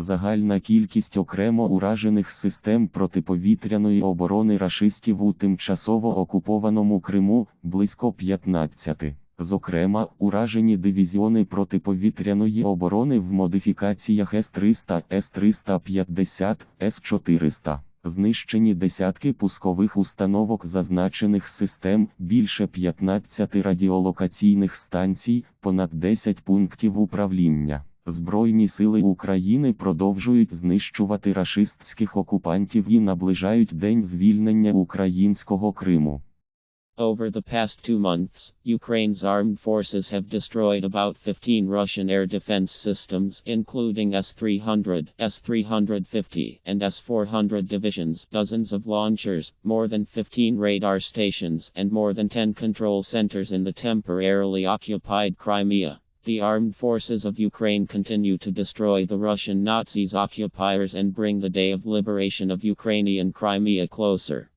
Загальна кількість окремо уражених систем протиповітряної оборони рашистів у тимчасово окупованому Криму близько 15. Зокрема, уражені дивізіони протиповітряної оборони в модифікаціях С-300, С-350, С-400. Знищені десятки пускових установок зазначених систем, більше 15 радіолокаційних станцій, понад 10 пунктів управління. Збройні сили України продовжують знищувати рашистських окупантів і наближають день звільнення українського Криму. Over the past two months, Ukraine's armed forces have destroyed about 15 Russian air defense systems, including S 300, S 350, and S 400 divisions, dozens of launchers, more than 15 radar stations, and more than 10 control centers in the temporarily occupied Crimea. The armed forces of Ukraine continue to destroy the Russian Nazis occupiers and bring the day of liberation of Ukrainian Crimea closer.